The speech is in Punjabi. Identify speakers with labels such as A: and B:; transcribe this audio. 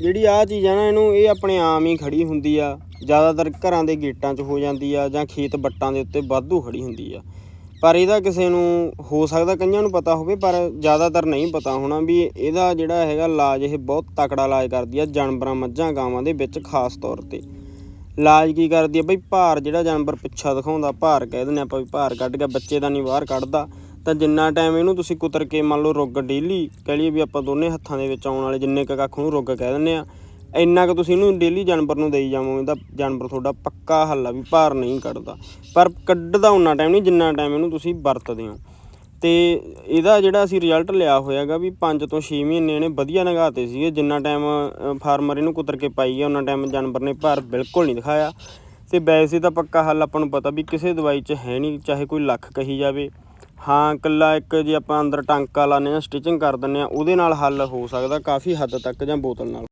A: ਜਿਹੜੀ ਆ ਚੀਜ਼ ਆ ਨਾ, ਇਹਨੂੰ ਇਹ ਆਪਣੇ ਆਮ ਹੀ ਖੜੀ ਹੁੰਦੀ ਆ। ਜ਼ਿਆਦਾਤਰ ਘਰਾਂ ਦੇ ਗੇਟਾਂ 'ਚ ਹੋ ਜਾਂਦੀ ਆ ਜਾਂ ਖੇਤ ਬੱਟਾਂ ਦੇ ਉੱਤੇ ਵਾਧੂ ਖੜੀ ਹੁੰਦੀ ਆ। ਪਰ ਇਹਦਾ ਕਿਸੇ ਨੂੰ ਹੋ ਸਕਦਾ, ਕਈਆਂ ਨੂੰ ਪਤਾ ਹੋਵੇ, ਪਰ ਜ਼ਿਆਦਾਤਰ ਨਹੀਂ ਪਤਾ ਹੋਣਾ ਵੀ ਇਹਦਾ ਜਿਹੜਾ ਹੈਗਾ ਇਲਾਜ ਇਹ ਬਹੁਤ ਤਕੜਾ ਇਲਾਜ ਕਰਦੀ ਆ ਜਾਨਵਰਾਂ, ਮੱਝਾਂ, ਗਾਵਾਂ ਦੇ ਵਿੱਚ ਖਾਸ ਤੌਰ ਤੇ। ਇਲਾਜ ਕੀ ਕਰਦੀ ਆ ਬਈ ਭਾਰ, ਜਿਹੜਾ ਜਾਨਵਰ ਪਿੱਛਾ ਦਿਖਾਉਂਦਾ, ਭਾਰ ਕਹਿ ਦਿੰਦੇ ਆਪਾਂ ਵੀ ਭਾਰ ਕੱਢ ਕੇ ਬੱਚੇ ਦਾ ਨਹੀਂ ਬਾਹਰ ਕੱਢਦਾ। ਤਾਂ ਜਿੰਨਾ ਟਾਈਮ ਇਹਨੂੰ ਤੁਸੀਂ ਕੁਤਰ ਕੇ ਮੰਨ ਲਓ ਰੁੱਗ ਡੇਲੀ ਕਹਿ ਲਈਏ ਵੀ ਆਪਾਂ ਦੋਨੇ ਹੱਥਾਂ ਦੇ ਵਿੱਚ ਆਉਣ ਵਾਲੇ ਜਿੰਨੇ ਕੁ ਕੱਖ ਨੂੰ ਰੁੱਗ ਕਹਿ ਦਿੰਦੇ ਆ, ਇੰਨਾ ਕੁ ਤੁਸੀਂ ਇਹਨੂੰ ਡੇਲੀ ਜਾਨਵਰ ਨੂੰ ਦੇਈ ਜਾਵੋਗੇ ਤਾਂ ਜਾਨਵਰ ਤੁਹਾਡਾ ਪੱਕਾ ਹੱਲ ਆ ਵੀ ਭਾਰ ਨਹੀਂ ਕੱਢਦਾ। ਪਰ ਕੱਢਦਾ ਉਨਾ ਟਾਈਮ ਨਹੀਂ, ਜਿੰਨਾ ਟਾਈਮ ਇਹਨੂੰ ਤੁਸੀਂ ਵਰਤਦੇ ਹੋ। ਤੇ ਇਹਦਾ ਜਿਹੜਾ ਅਸੀਂ ਰਿਜ਼ਲਟ ਲਿਆ ਹੋਇਆਗਾ ਵੀ 5 ਤੋਂ 6 ਮਹੀਨੇ ਇਹਨੇ ਵਧੀਆ ਨਗਾਤੇ ਸੀਗੇ, ਜਿੰਨਾ ਟਾਈਮ ਫਾਰਮਰ ਇਹਨੂੰ ਕੁਤਰ ਕੇ ਪਾਈ ਗਿਆ ਉਹਨਾਂ ਟਾਈਮ ਜਾਨਵਰ ਨੇ ਭਾਰ ਬਿਲਕੁਲ ਨਹੀਂ ਦਿਖਾਇਆ। ਤੇ ਵੈਸੇ ਤਾਂ ਪੱਕਾ ਹੱਲ ਆਪਾਂ ਨੂੰ ਪਤਾ ਵੀ ਕਿਸੇ ਦਵਾਈ 'ਚ ਹੈ ਨਹੀਂ, ਚਾਹੇ ਕੋਈ ਲੱਖ ਕਹੀ ਜਾਵੇ। ਹਾਂ, ਇਕੱਲਾ ਇੱਕ ਜੇ ਆਪਾਂ ਅੰਦਰ ਟਾਂਕਾ ਲਾਉਂਦੇ ਹਾਂ ਸਟਿਚਿੰਗ ਕਰ ਦਿੰਦੇ ਹਾਂ, ਉਹਦੇ ਨਾਲ ਹੱਲ ਹੋ ਸਕਦਾ ਕਾਫੀ ਹੱਦ ਤੱਕ ਜਾਂ ਬੋਤਲ ਨਾਲ।